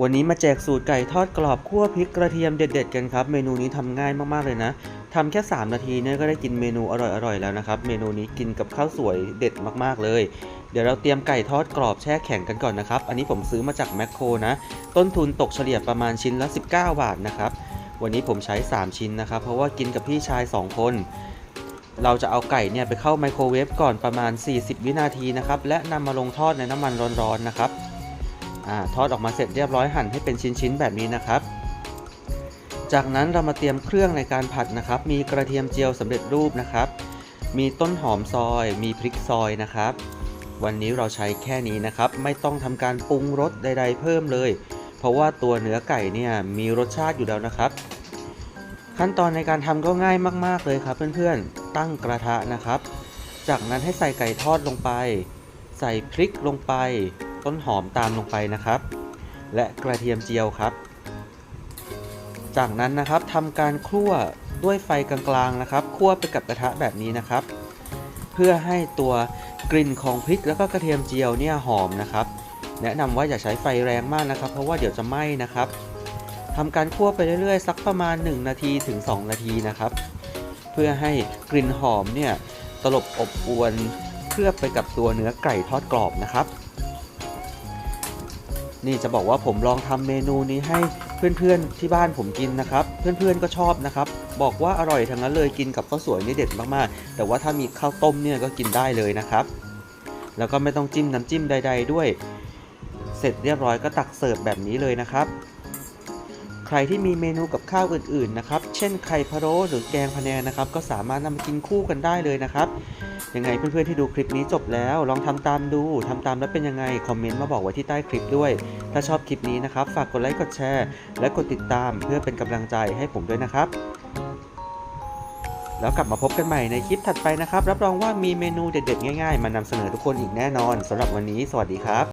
วันนี้มาแจกสูตรไก่ทอดกรอบคั่วพริกกระเทียมเด็ด ๆ กันครับ เมนูนี้ทำง่ายมากๆเลยนะทำแค่ 3 นาทีเนี่ยก็ได้กินเมนูอร่อยๆแล้วนะครับ เมนูนี้กินกับข้าวสวยเด็ดมากๆเลย เดี๋ยวเราเตรียมไก่ทอดกรอบแช่แข็งกันก่อนนะครับ อันนี้ผมซื้อมาจากแมคโครนะ ต้นทุนตกเฉลี่ยประมาณชิ้นละ 19 บาทนะครับ วันนี้ผมใช้ 3 ชิ้นนะครับ เพราะว่ากินกับพี่ชาย 2 คน เราจะเอาไก่เนี่ยไปเข้าไมโครเวฟก่อนประมาณ 40 วินาทีนะครับ และนำมาลงทอดในน้ำมันร้อนๆนะครับ อาทอดออกมาเสร็จเรียบร้อยหั่นให้เป็นชิ้นๆแบบนี้นะครับ จากนั้นเรามาเตรียมเครื่องในการผัดนะครับ มีกระเทียมเจียวสำเร็จรูปนะครับ มีต้นหอมซอย มีพริกซอยนะครับ วันนี้เราใช้แค่นี้นะครับ ไม่ต้องทำการปรุงรสใด ๆ เพิ่มเลย เพราะว่าตัวเนื้อไก่เนี่ยมีรสชาติอยู่แล้วนะครับ ขั้นตอนในการทำก็ง่ายมาก ๆเลยครับเพื่อนๆ ตั้งกระทะนะครับ จากนั้นให้ใส่ไก่ทอดลงไป ใส่พริกลงไป ต้นหอมตามลงไปนะครับ และกระเทียมเจียวครับ จากนั้นนะครับทำการคั่วด้วยไฟกลางๆนะครับคั่วไปกับกระทะแบบนี้นะครับ เพื่อให้ตัวกลิ่นของพริกแล้วก็กระเทียมเจียวเนี่ยหอมนะครับ แนะนำว่าอย่าใช้ไฟแรงมากนะครับ เพราะว่าเดี๋ยวจะไหม้นะครับทำการคั่วไปเรื่อยๆ สักประมาณ 1 นาทีถึง 2 นาทีนะครับ เพื่อให้กลิ่นหอมเนี่ยตลบอบอวนเคลือบไปกับตัวเนื้อไก่ทอดกรอบนะครับ นี่จะบอกว่าผมลองทำเมนูนี้ให้เพื่อนๆที่บ้านผมกินนะครับ เพื่อนๆก็ชอบนะครับ บอกว่าอร่อยทั้งนั้นเลยกินกับข้าวสวยนี่เด็ดมากๆ แต่ว่าถ้ามีข้าวต้มเนี่ยก็กินได้เลยนะครับ แล้วก็ไม่ต้องจิ้มน้ำจิ้มใด ๆ ด้วย เสร็จเรียบร้อยก็ตักเสิร์ฟแบบนี้เลยนะครับ ใครที่มีเมนูกับข้าวอื่นๆนะครับ เช่นไข่พะโล้หรือแกงพะแนงนะครับ ก็สามารถนำมากินคู่กันได้เลยนะครับ ยังไงเพื่อนๆที่ดูคลิปนี้จบแล้ว ลองทำตามดูทำตามแล้วเป็นยังไง คอมเมนต์มาบอกไว้ที่ใต้คลิปด้วย ถ้าชอบคลิปนี้นะครับ ฝากกดไลค์ กดแชร์ และกดติดตามเพื่อเป็นกำลังใจให้ผมด้วยนะครับ แล้วกลับมาพบกันใหม่ในคลิปถัดไปนะครับ รับรองว่ามีเมนูเด็ดๆง่ายๆ มานำเสนอทุกคนอีกแน่นอนสำหรับวันนี้ สวัสดีครับ